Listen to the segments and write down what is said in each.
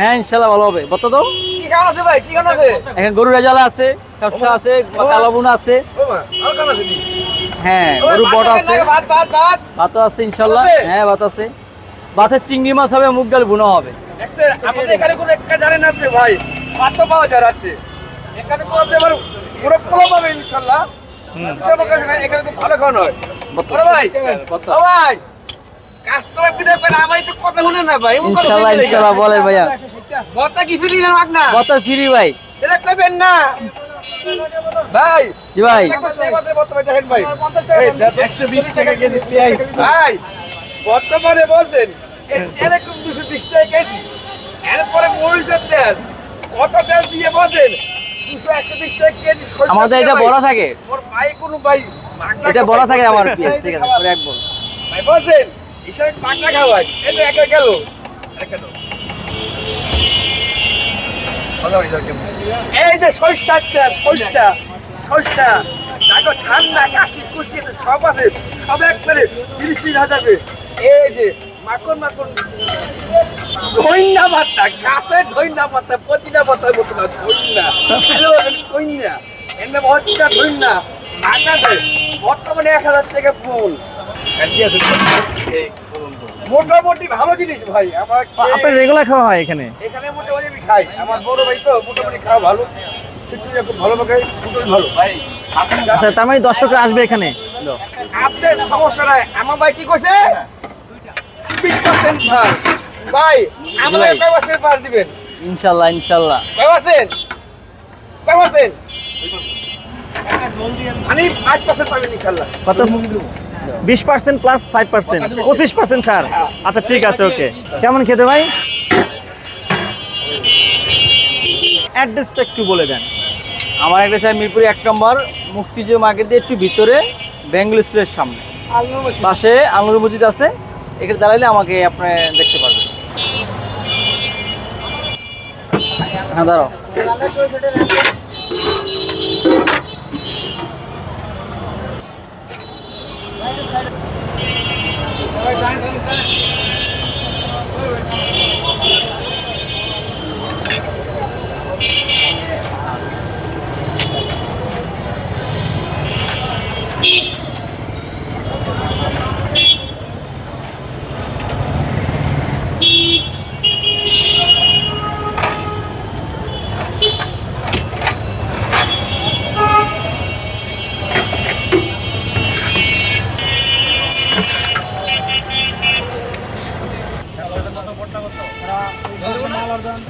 হ্যাঁ ইনশাল্লাহ ভালো হবে। বত খান আছে ভাই? কি খান আছে? এখানে গরু রেজালা আছে ব্যবসা আছে কালাবুন আছে। হ্যাঁ গরু বট আছে ভাত আছে ইনশাল্লাহ। হ্যাঁ ভাত আছে। ভাতের চিংড়ি মাছ হবে মুগ ডাল বুনো হবে। আমাদের এখানে কোনো একটা ভাই। ভাত তো পাওয়া যায় রাতে। এখানে কোনো আপনি আবার পুরো পোলা পাবে ইনশাল্লাহ। সবচেয়ে এখানে তো ভালো খাওয়ানো হয়। ভাই ভাই কাস্টমার কি দেখবেন আমার একটু কথা শুনে না ভাই। ইনশাল্লাহ ইনশাল্লাহ বলে ভাইয়া। বর্তা কি ফিরি না মাগ না ফ্রি ভাই। এটা কইবেন না। ভাই জি ভাই। একশো বিশ টাকা কেজি পেঁয়াজ। ভাই বর্তমানে বলছেন এখন দুশো বিশ টাকা কেজি? এরপরে মরিচের তেল কত তেল দিয়ে বলছেন দুশো একশো বিশ টাকা কেজি আমাদের এটা ভাই। বড় থাকে। ওর ভাই কোনো ভাই এটা বড় থাকে আমার পেঁয়াজ ঠিক আছে পরে এক বল ভাই বলছেন হিসাবে পাকনা খাওয়াই এই তো একা গেল। একা গেল। এই যে সরিষার তেল সরিষা সরিষা। দেখো ঠান্ডা কাশি কুশি সব আছে। সব একবারে তিরিশ হাজারে এই যে মাখন মাখন। ধৈন্যা পাতা গাছের ধৈন্যা পাতা প্রতিটা পাতায় বসে না ধৈন্যা হ্যালো ধৈন্যা এমনি ভর্তা ধৈন্যা আকাশে বর্তমানে এক হাজার টাকা ফুল। মোটামুটি ভালো জিনিস ভাই আমার আপনার রেগুলার খাওয়া হয় এখানে? এখানে মোটামুটি আমি খাই আমার বড় ভাই তো মোটামুটি খাওয়া ভালো খিচুড়ি খুব ভালো খাই মোটামুটি ভালো। ভাই আচ্ছা তার মানে দর্শকরা আসবে এখানে? আপনার সমস্যা নাই আমার ভাই কি কইছে? বিশ পার্সেন্ট ভার ভাই আমার। কয় পার্সেন্ট ভার দিবেন। ইনশাল্লাহ ইনশাল্লাহ। কয় পার্সেন্ট কয় পার্সেন্ট আমি পাঁচ পার্সেন্ট পাবেন ইনশাল্লাহ। কত? বিশ পার্সেন্ট প্লাস ফাইভ পার্সেন্ট পঁচিশ পার্সেন্ট ছাড়। আচ্ছা ঠিক আছে ওকে। কেমন খেতে ভাই? অ্যাড্রেসটা একটু বলে দেন। আমার একটা স্যার মিরপুর এক নম্বর মুক্তিযুদ্ধ মার্কেট দিয়ে একটু ভিতরে বেঙ্গল স্কুলের সামনে। পাশে আলুর মসজিদ আছে। এখানে দাঁড়াইলে আমাকে আপনি দেখতে পারবেন। হ্যাঁ দাঁড়াও।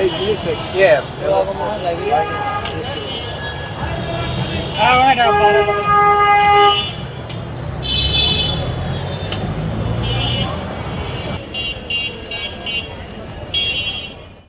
এই জিনিসটা কে